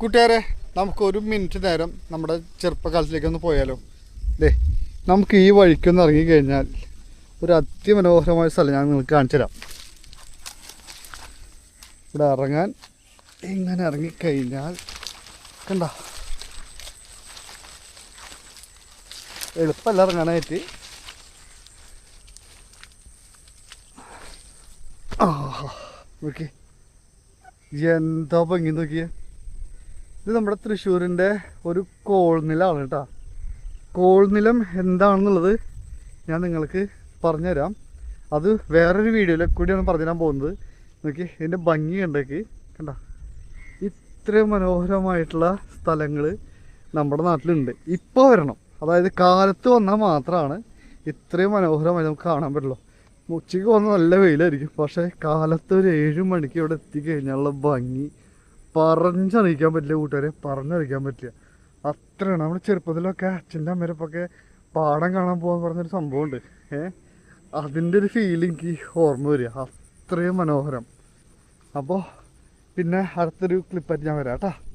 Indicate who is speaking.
Speaker 1: കൂട്ടുകാരെ നമുക്ക് ഒരു മിനിറ്റ് നേരം നമ്മുടെ ചെറുപ്പകാലത്തിലേക്ക് ഒന്ന് പോയാലോ? ദേ നമുക്ക് ഈ വഴിക്കൊന്ന് ഇറങ്ങിക്കഴിഞ്ഞാൽ ഒരു അതിമനോഹരമായ സ്ഥലം ഞാൻ നിങ്ങൾക്ക് കാണിച്ചു തരാം. ഇവിടെ ഇറങ്ങാൻ ഇങ്ങനെ ഇറങ്ങിക്കഴിഞ്ഞാൽ കണ്ട. എളുപ്പമല്ല ഇറങ്ങാനായിട്ട്. ആ എന്താ ഭംഗി നോക്കിയേ. ഇത് നമ്മുടെ തൃശ്ശൂരിന്റെ ഒരു കോൾനിലാണ് കേട്ടോ. കോൾനിലം എന്താണെന്നുള്ളത് ഞാൻ നിങ്ങൾക്ക് പറഞ്ഞുതരാം. അത് വേറൊരു വീഡിയോയിൽ കൂടിയാണ് പറഞ്ഞു പറഞ്ഞുതരാൻ പോകുന്നത്. നോക്കി ഇതിന്റെ ഭംഗി കണ്ടേക്ക്. കണ്ട? ഇത്രയും മനോഹരമായിട്ടുള്ള സ്ഥലങ്ങൾ നമ്മുടെ നാട്ടിലുണ്ട്. ഇപ്പോൾ വരണം. അതായത് കാലത്ത് വന്നാൽ മാത്രമാണ് ഇത്രയും മനോഹരമായി നമുക്ക് കാണാൻ പറ്റുള്ളൂ. ഉച്ചയ്ക്ക് വന്നാൽ നല്ല വെയിലായിരിക്കും. പക്ഷേ കാലത്ത് ഒരു ഏഴ് മണിക്ക് ഇവിടെ എത്തിക്കഴിഞ്ഞാലുള്ള ഭംഗി പറഞ്ഞറിയിക്കാൻ പറ്റില്ല കൂട്ടുകാരെ പറഞ്ഞറിയിക്കാൻ പറ്റില്ല. അത്രയാണ്. നമ്മുടെ ചെറുപ്പത്തിലൊക്കെ അച്ഛന്റെ അമ്മരപ്പൊക്കെ പാടം കാണാൻ പോകാൻ പറഞ്ഞൊരു സംഭവമുണ്ട്. ഏഹ് അതിന്റെ ഒരു ഫീലിംഗ് എനിക്ക് ഓർമ്മ വരിക. അത്രയും മനോഹരം. അപ്പോൾ പിന്നെ അടുത്തൊരു ക്ലിപ്പായിട്ട് ഞാൻ വരാം കേട്ടോ.